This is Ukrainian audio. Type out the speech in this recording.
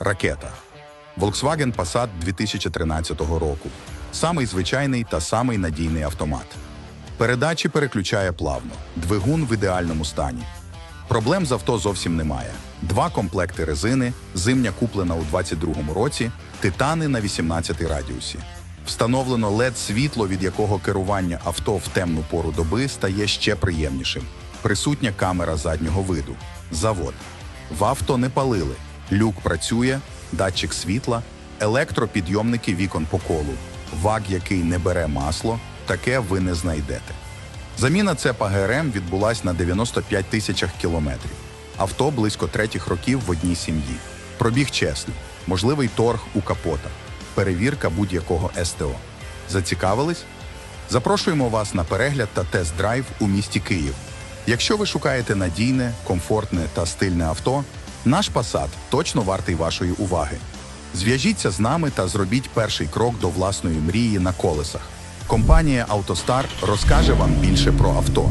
Ракета. Volkswagen Passat 2013 року. Самий звичайний та самий надійний автомат. Передачі переключає плавно, двигун в ідеальному стані. Проблем з авто зовсім немає. Два комплекти резини, зимня куплена у 22-му році, титани на 18 радіусі. Встановлено led світло, від якого керування авто в темну пору доби стає ще приємнішим. Присутня камера заднього виду. Завод. В авто не палили. Люк працює, датчик світла, електропідйомники вікон по колу. ВАГ, який не бере масло, таке ви не знайдете. Заміна цепа ГРМ відбулась на 95 тисячах кілометрів. Авто близько третіх років в одній сім'ї. Пробіг чесний, можливий торг у капота, перевірка будь-якого СТО. Зацікавились? Запрошуємо вас на перегляд та тест-драйв у місті Київ. Якщо ви шукаєте надійне, комфортне та стильне авто, наш Passat точно вартий вашої уваги. Зв'яжіться з нами та зробіть перший крок до власної мрії на колесах. Компанія «АвтоСтар» розкаже вам більше про авто.